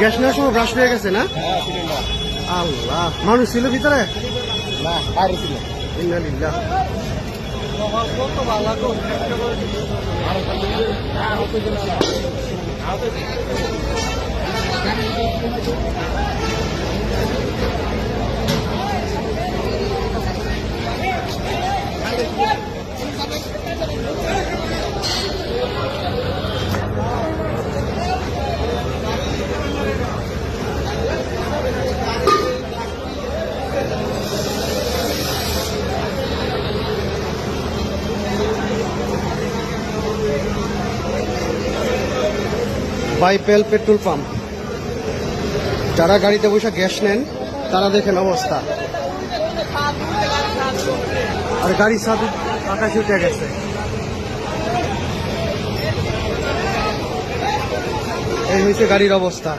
Gas নেওয়ার সময় brush হয়ে গেছে না? হ্যাঁ আল্লাহ মানুষ ছিল ভিতরে? না বাইপেল পেট্রোল পাম্প। যারা গাড়িতে বসে গ্যাস নেন, তারা দেখেন অবস্থা। আর গাড়ি সাদ আকাশে উঠে গেছে। এই হয়েছে গাড়ির অবস্থা।